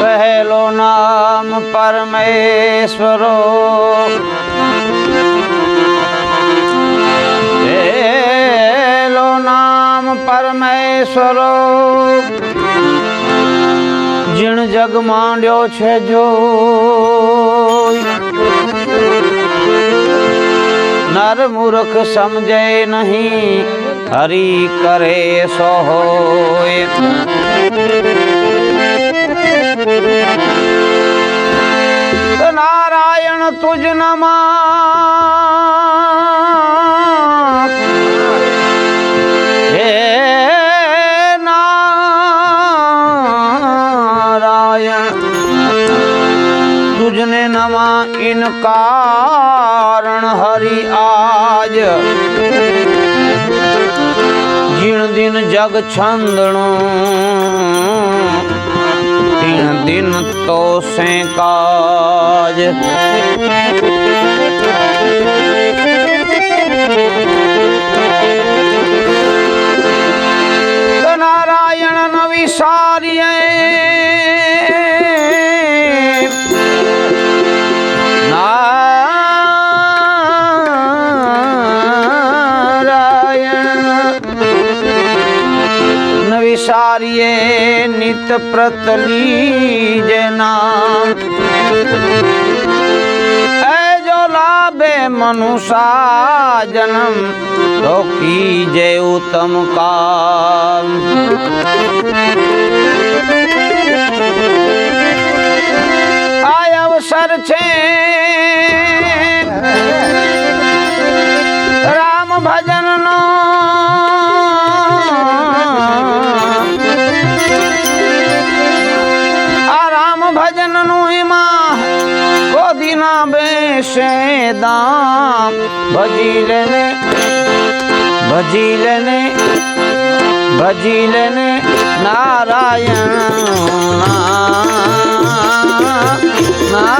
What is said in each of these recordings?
પહેલો નામ પરમેશ્વરો. પહેલો નામ પરમેશ્વરો. જીણ જગ માંડ્યો છે જો નર મૂર્ખ સમજે નહીં, હરી કરે સો નારાયણ તુજ નમા હે નારાયણ તુજને નમા ઇન કારણ હરિ આજ જીણ દિન જગ છંદણું તીણ દિન તો સે કાજ સારીએ નિત પ્રતલી જેના એ જો લાભે મનુષા જન્મ તો કીજે ઉત્તમ કામ. આ અવસર છે. રામ ભજનનો બેસે દામ. ભજી લેને ભજી લેને ભજી લેને નારાયણ. નારાયણ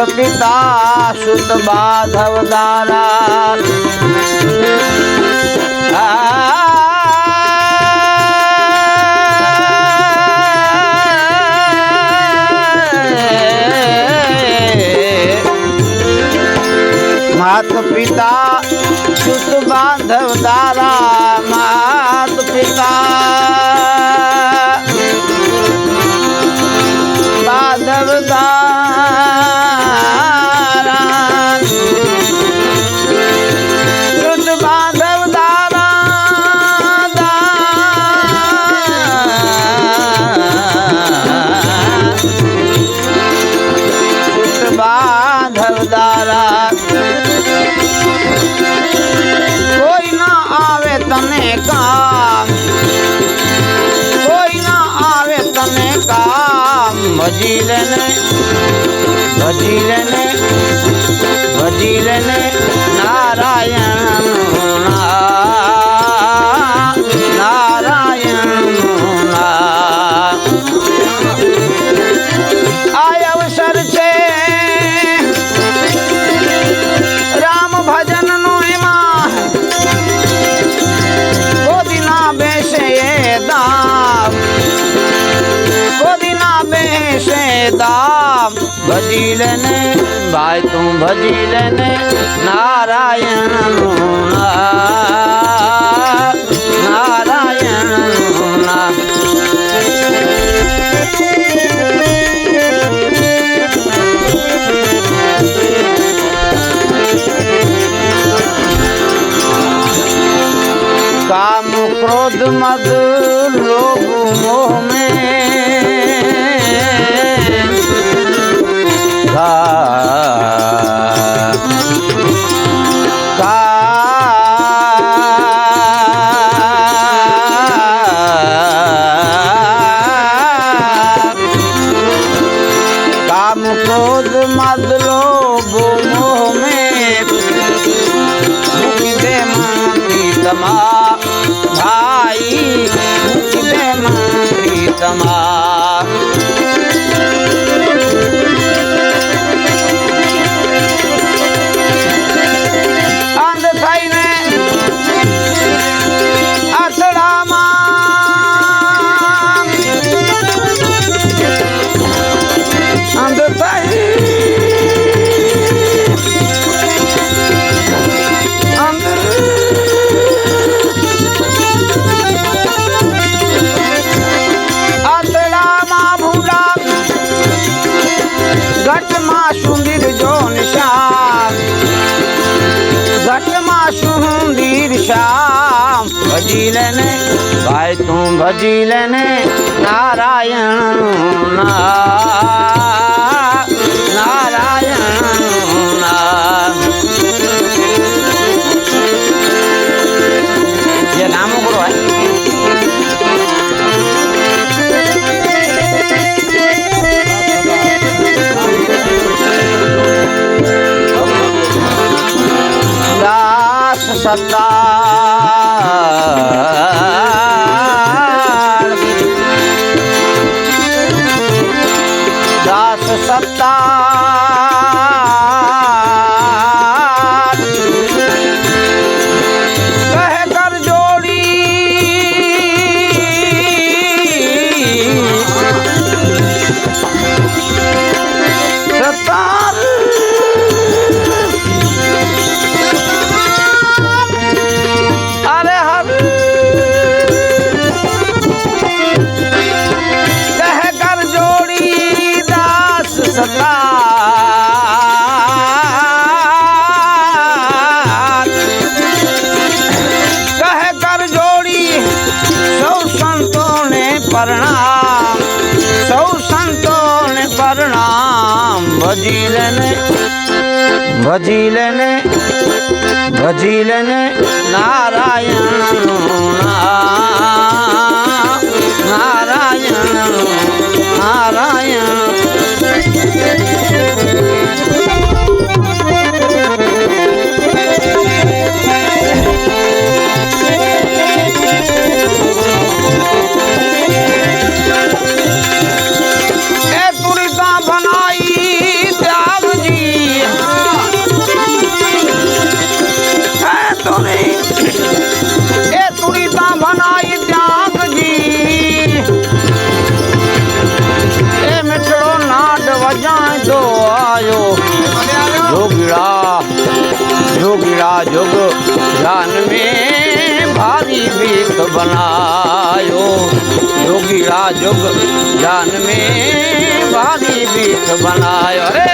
માત પિતા સુત બાધવ દારા. માત પિતા સુત બાંધવ દારા. ભજી લેને નારાયણ ભાઈ તું ભજી લેને નારાયણ નારાયણ જે નામ કરો હોય. સત્તા ભજી લેને ભજી લેને નારાયણ નારાયણ નારાયણ. જોગ જાન મેં ભારી ભીખ બનાયો જોગી રા જોગ જાન મેં ભારી ભીખ બનાયો. રે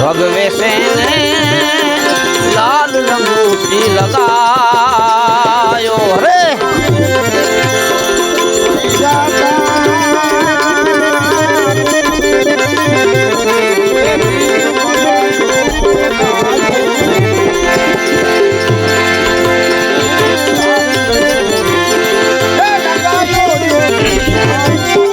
ભગવે સેને લાલ અંગૂઠી લગાયો રે Oh,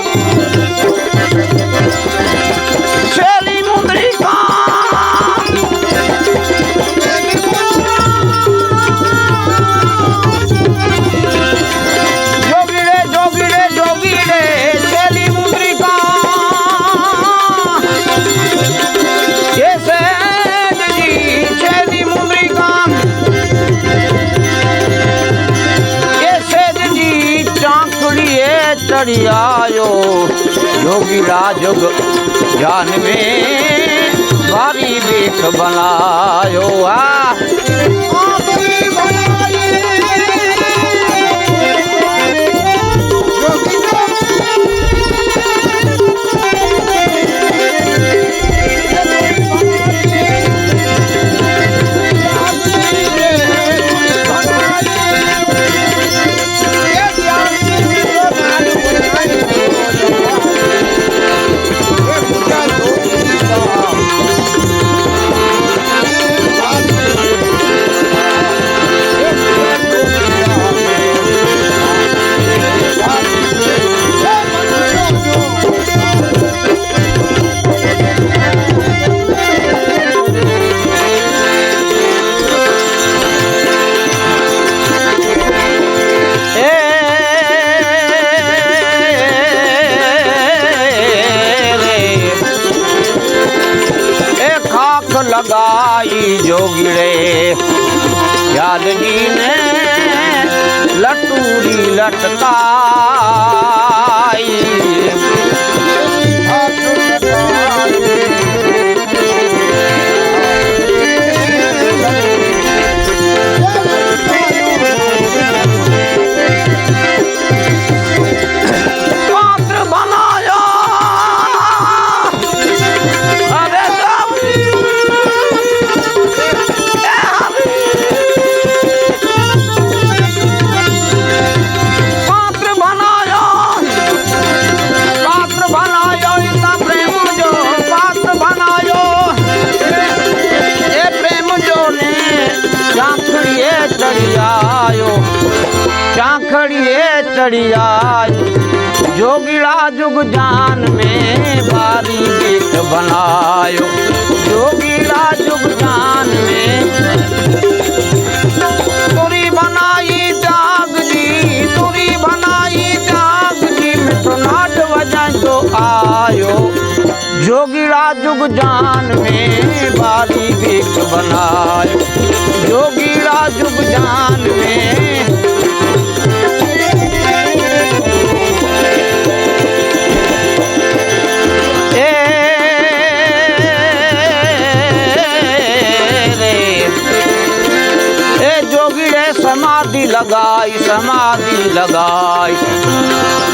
શીખ બનાયો આ ભાઈ જોગીડે. યાદજીને લટુરી લટકાઈ. चढ़ी आयो जोगिड़ा जुग जान में बारी बेट बनायो जोगिड़ा जुग जान में तुरी बनाई जाग जी तुरी बनाई जाग जी मिठो नाट वजाइंदो आयो जोगिड़ा जुग जान में बारी बेट बनायो जोगिड़ा जुग जान में રે સમાધિ લગાય સમાધિ લગાય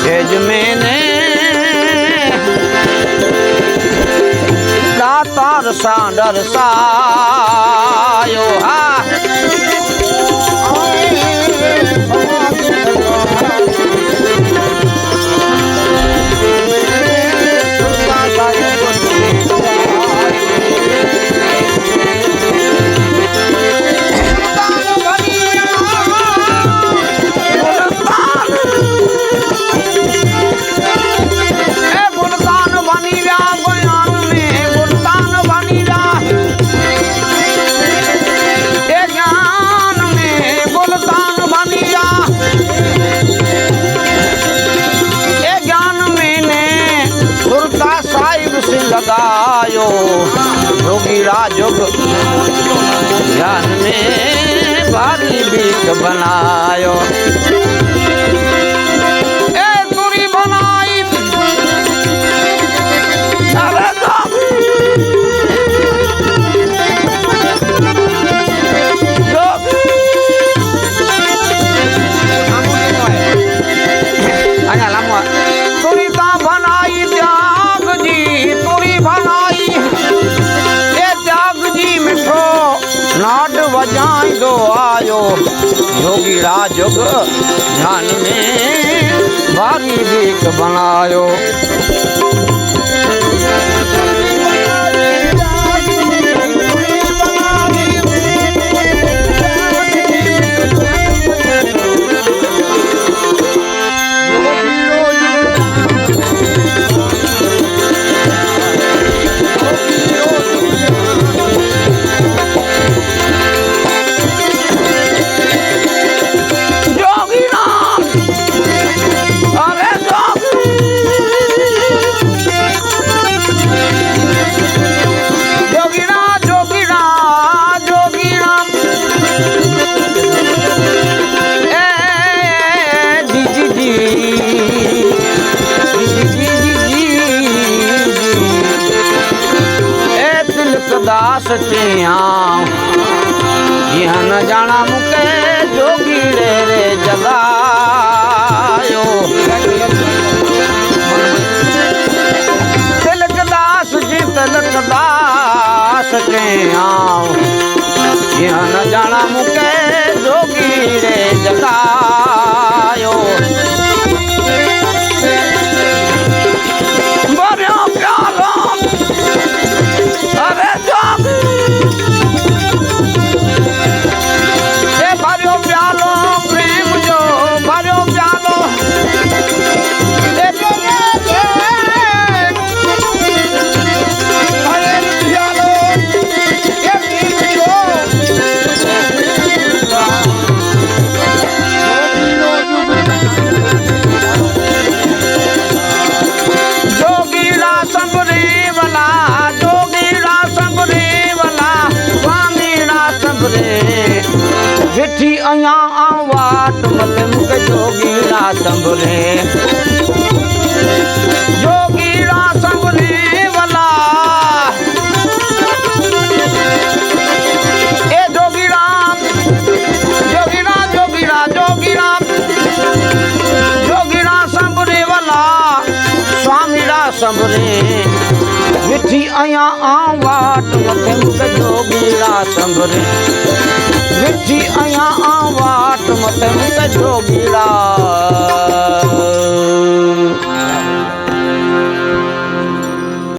ભેજ મેને દાતાર સાડર સાયો હા भारी રાજોગ ધ્યાન મેં ભારી દીક બનાયો. આવ. જ્ઞાન જાણા મૂકે જોગી રે જગા જોગીરા સંભરે વિઠી અહીંયા આ વાટ મથે મુકે